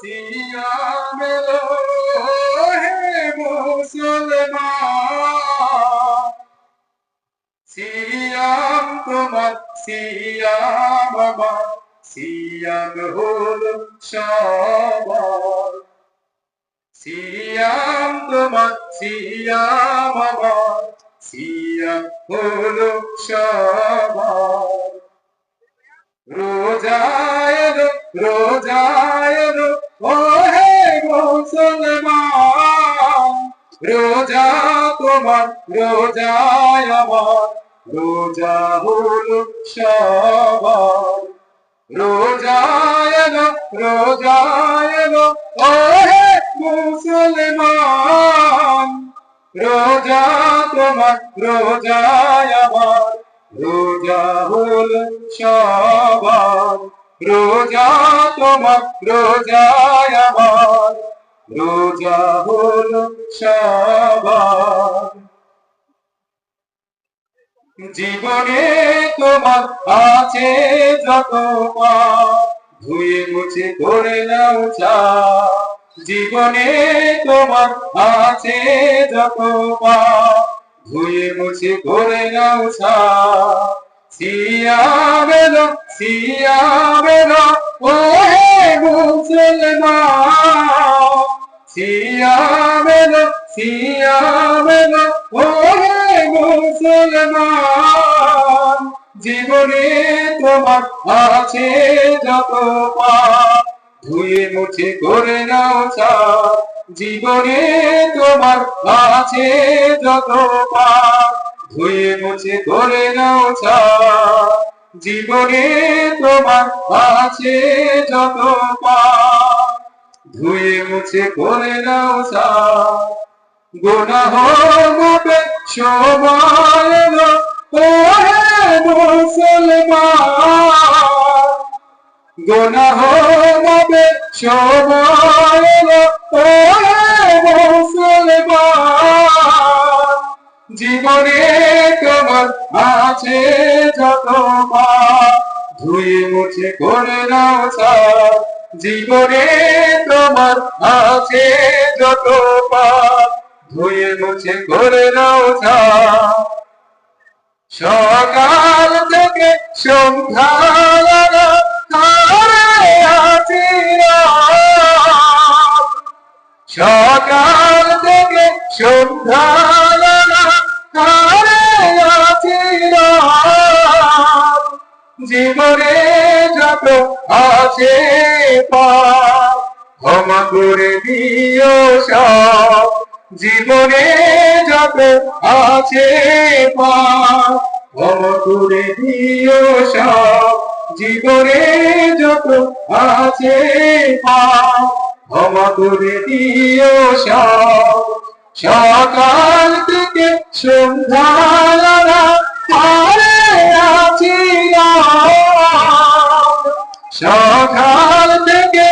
সিয়াম এলো হে মুসলমান সিয়াম তোমার সিয়াম আমার সিয়াম হলো সবার সিয়াম তোমার সিয়াম আমার সিয়াম রোজায় ও হে মুসলমান, রোজা তোমার রোজায় আমার, রোজা হলো সবার। রোজায় রোজায় ও হে মুসলমান, রোজা তোমার রোজায় আমার, রোজা হল সবার। রোজা তোমার রোজায় আমার। রোজা হল জীবনে তোমার আছে যত ধুয়ে মুছে করে নাও চা। জীবনে তোমার আছে যত ধুয়ে মুছে করে নাও চা। এলো সিয়াম এলো ও হে মুসলমান। সিয়াম এলো সিয়াম এলো ও হে মুসলমান। জীবনে তোমার আছে যত ধুয়ে মুছে করে নাও চাপ জীবনে তোমার আছে যত পাপ, ধুয়ে মুছে করে নাও চাপ জীবনে তোমার আছে যত ধুয়ে মুছে করে নাও চাপ গুনাহ মাপে সময় এলো, ও হে মুসলমান। গুনাহ মাপে সময় জীবনে তোমার আছে যত ধুয়ে মুছে করে নাও জীবনে তোমার আছে যত ধুয়ে মুছে করে নাও সকাল থেকে সন্ধ্যা সকাল থেকে সন্ধ্যা জীবনে যত আছে ক্ষমা করে দিও সব। জীবনে যত আছে ক্ষমা করে দিও সব। জীবনে যত আছে ক্ষমা করে দিও সব। সকাল থেকে সন্ধ্যা সকাল থেকে।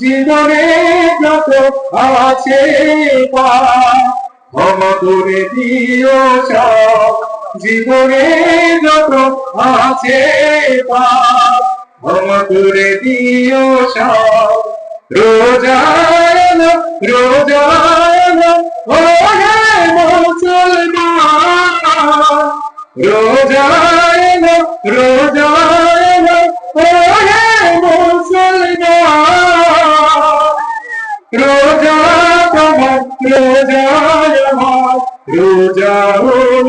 জীবনে যত আছে ক্ষমা দিও জীবনে যত আছে ক্ষমা করে দিও সব রোজায়ন রোজায়ন মুসলমান রোজায়ন রোজায়ন ও হে মুসলমান। রোজা তোমার রোজা আমার রোজা হল